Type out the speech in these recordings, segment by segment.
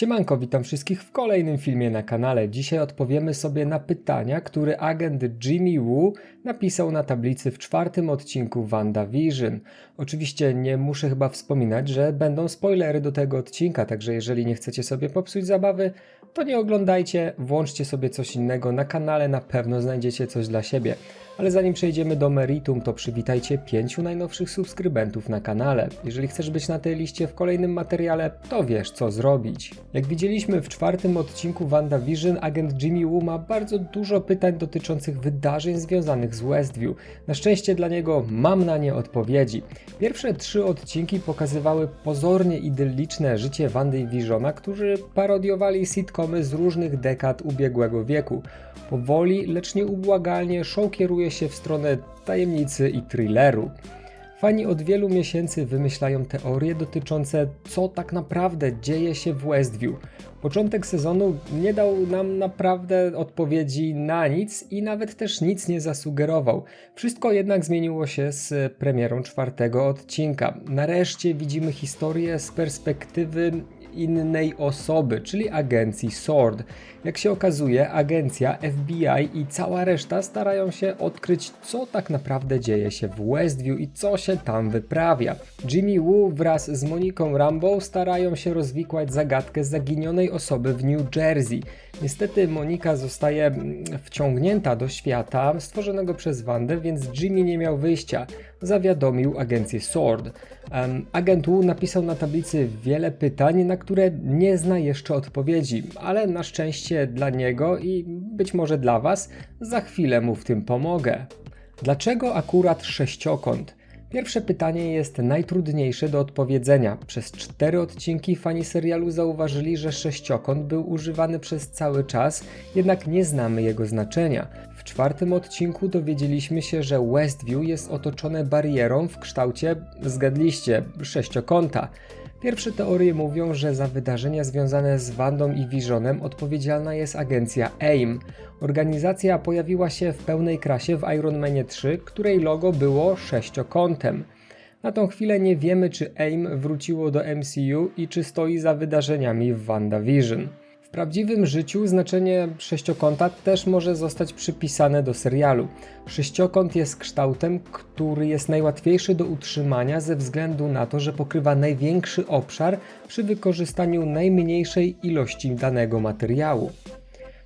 Siemanko, witam wszystkich w kolejnym filmie na kanale. Dzisiaj odpowiemy sobie na pytania, które agent Jimmy Woo napisał na tablicy w czwartym odcinku WandaVision. Oczywiście nie muszę chyba wspominać, że będą spoilery do tego odcinka, także jeżeli nie chcecie sobie popsuć zabawy, to nie oglądajcie, włączcie sobie coś innego na kanale, na pewno znajdziecie coś dla siebie. Ale zanim przejdziemy do meritum, to przywitajcie pięciu najnowszych subskrybentów na kanale. Jeżeli chcesz być na tej liście w kolejnym materiale, to wiesz co zrobić. Jak widzieliśmy w czwartym odcinku WandaVision, agent Jimmy Woo ma bardzo dużo pytań dotyczących wydarzeń związanych z Westview. Na szczęście dla niego mam na nie odpowiedzi. Pierwsze trzy odcinki pokazywały pozornie idylliczne życie Wandy i Visiona, którzy parodiowali sitcomy z różnych dekad ubiegłego wieku. Powoli, lecz nieubłagalnie show kieruje się w stronę tajemnicy i thrilleru. Fani od wielu miesięcy wymyślają teorie dotyczące co tak naprawdę dzieje się w Westview. Początek sezonu nie dał nam naprawdę odpowiedzi na nic i nawet też nic nie zasugerował. Wszystko jednak zmieniło się z premierą czwartego odcinka. Nareszcie widzimy historię z perspektywy innej osoby, czyli agencji SWORD. Jak się okazuje, agencja, FBI i cała reszta starają się odkryć, co tak naprawdę dzieje się w Westview i co się tam wyprawia. Jimmy Woo wraz z Moniką Rambo starają się rozwikłać zagadkę zaginionej osoby w New Jersey. Niestety Monika zostaje mm, wciągnięta do świata stworzonego przez Wandę, więc Jimmy nie miał wyjścia. Zawiadomił agencję SWORD. Agent Wu napisał na tablicy wiele pytań, na które nie zna jeszcze odpowiedzi, ale na szczęście dla niego i być może dla Was, za chwilę mu w tym pomogę. Dlaczego akurat sześciokąt? Pierwsze pytanie jest najtrudniejsze do odpowiedzenia. Przez cztery odcinki fani serialu zauważyli, że sześciokąt był używany przez cały czas, jednak nie znamy jego znaczenia. W czwartym odcinku dowiedzieliśmy się, że Westview jest otoczone barierą w kształcie, zgadliście, sześciokąta. Pierwsze teorie mówią, że za wydarzenia związane z Wandą i Visionem odpowiedzialna jest agencja AIM. Organizacja pojawiła się w pełnej krasie w Iron Manie 3, której logo było sześciokątem. Na tą chwilę nie wiemy, czy AIM wróciło do MCU i czy stoi za wydarzeniami w WandaVision. W prawdziwym życiu znaczenie sześciokąta też może zostać przypisane do serialu. Sześciokąt jest kształtem, który jest najłatwiejszy do utrzymania ze względu na to, że pokrywa największy obszar przy wykorzystaniu najmniejszej ilości danego materiału.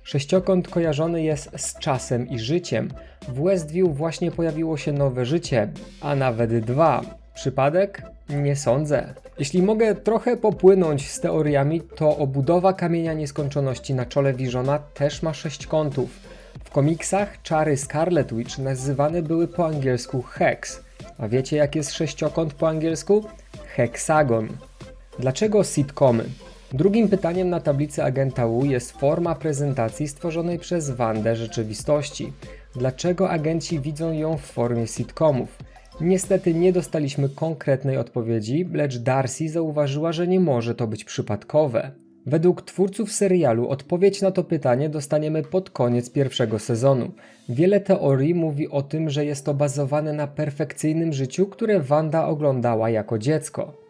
Sześciokąt kojarzony jest z czasem i życiem. W Westview właśnie pojawiło się nowe życie, a nawet dwa. Przypadek? Nie sądzę. Jeśli mogę trochę popłynąć z teoriami, to obudowa kamienia nieskończoności na czole Visiona też ma sześć kątów. W komiksach czary Scarlet Witch nazywane były po angielsku hex. A wiecie jak jest sześciokąt po angielsku? Heksagon. Dlaczego sitcomy? Drugim pytaniem na tablicy agenta Wu jest forma prezentacji stworzonej przez Wandę rzeczywistości. Dlaczego agenci widzą ją w formie sitcomów? Niestety nie dostaliśmy konkretnej odpowiedzi, lecz Darcy zauważyła, że nie może to być przypadkowe. Według twórców serialu odpowiedź na to pytanie dostaniemy pod koniec pierwszego sezonu. Wiele teorii mówi o tym, że jest to bazowane na perfekcyjnym życiu, które Wanda oglądała jako dziecko.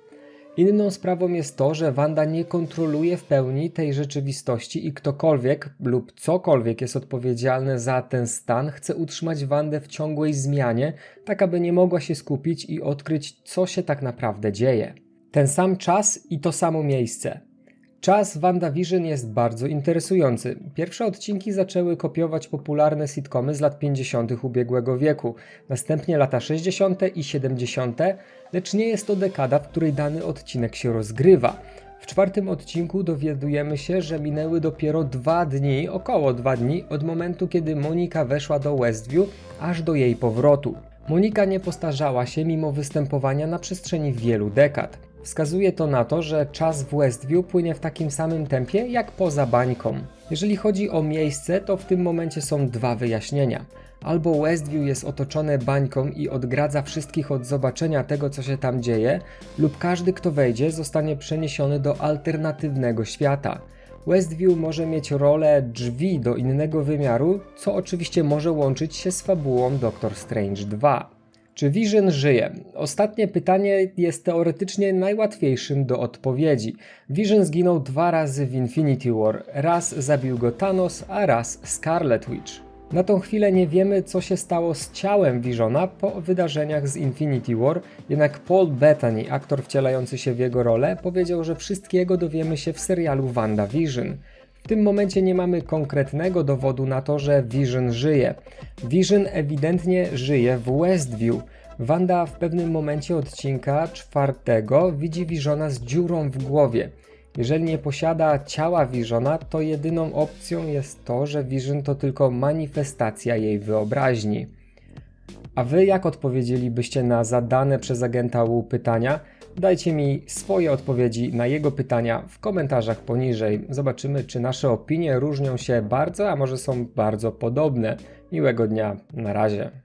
Inną sprawą jest to, że Wanda nie kontroluje w pełni tej rzeczywistości i ktokolwiek lub cokolwiek jest odpowiedzialny za ten stan, chce utrzymać Wandę w ciągłej zmianie, tak aby nie mogła się skupić i odkryć, co się tak naprawdę dzieje. Ten sam czas i to samo miejsce. Czas WandaVision jest bardzo interesujący. Pierwsze odcinki zaczęły kopiować popularne sitcomy z lat 50. ubiegłego wieku, następnie lata 60. i 70., lecz nie jest to dekada, w której dany odcinek się rozgrywa. W czwartym odcinku dowiadujemy się, że minęły dopiero dwa dni, około dwa dni, od momentu kiedy Monika weszła do Westview, aż do jej powrotu. Monika nie postarzała się mimo występowania na przestrzeni wielu dekad. Wskazuje to na to, że czas w Westview płynie w takim samym tempie jak poza bańką. Jeżeli chodzi o miejsce, to w tym momencie są dwa wyjaśnienia. Albo Westview jest otoczone bańką i odgradza wszystkich od zobaczenia tego, co się tam dzieje, lub każdy, kto wejdzie, zostanie przeniesiony do alternatywnego świata. Westview może mieć rolę drzwi do innego wymiaru, co oczywiście może łączyć się z fabułą Doctor Strange 2. Czy Vision żyje? Ostatnie pytanie jest teoretycznie najłatwiejszym do odpowiedzi. Vision zginął dwa razy w Infinity War. Raz zabił go Thanos, a raz Scarlet Witch. Na tą chwilę nie wiemy, co się stało z ciałem Visiona po wydarzeniach z Infinity War, jednak Paul Bettany, aktor wcielający się w jego rolę, powiedział, że wszystkiego dowiemy się w serialu WandaVision. W tym momencie nie mamy konkretnego dowodu na to, że Vision żyje. Vision ewidentnie żyje w Westview. Wanda w pewnym momencie odcinka czwartego widzi Visiona z dziurą w głowie. Jeżeli nie posiada ciała Visiona, to jedyną opcją jest to, że Vision to tylko manifestacja jej wyobraźni. A wy jak odpowiedzielibyście na zadane przez agenta Wu pytania? Dajcie mi swoje odpowiedzi na jego pytania w komentarzach poniżej. Zobaczymy, czy nasze opinie różnią się bardzo, a może są bardzo podobne. Miłego dnia, na razie.